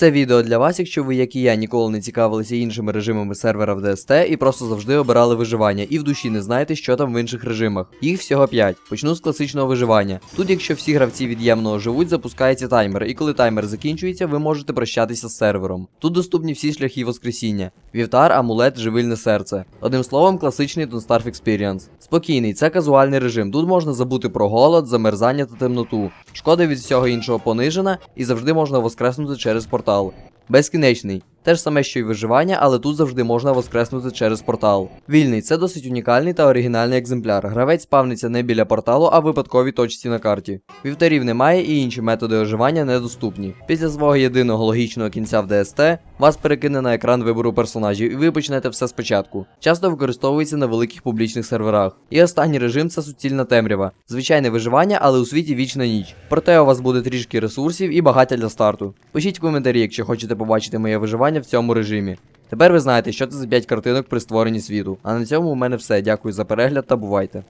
Це відео для вас, якщо ви, як і я, ніколи не цікавилися іншими режимами сервера в ДСТ і просто завжди обирали виживання, і в душі не знаєте, що там в інших режимах. Їх всього 5. Почну з класичного виживання. Тут, якщо всі гравці від'ємного живуть, запускається таймер, і коли таймер закінчується, ви можете прощатися з сервером. Тут доступні всі шляхи воскресіння: вівтар, амулет, живильне серце. Одним словом, класичний Starve Experience. Спокійний, це казуальний режим. Тут можна забути про голод, замерзання та темноту. Шкода від всього іншого понижена, і завжди можна воскреснути через портал. Безкінечний. Те ж саме, що й виживання, але тут завжди можна воскреснути через портал. Вільний це досить унікальний та оригінальний екземпляр. Гравець спавниться не біля порталу, а в випадковій точці на карті. Вівтарів немає і інші методи оживання недоступні. Після свого єдиного логічного кінця в ДСТ вас перекине на екран вибору персонажів, і ви почнете все спочатку. Часто використовується на великих публічних серверах. І останній режим це суцільна темрява. Звичайне виживання, але у світі вічна ніч. Проте у вас буде трішки ресурсів і багаття для старту. Пишіть в коментарі, якщо хочете побачити моє виживання в цьому режимі. Тепер ви знаєте, що це за 5 картинок при створенні світу. А на цьому у мене все. Дякую за перегляд та бувайте.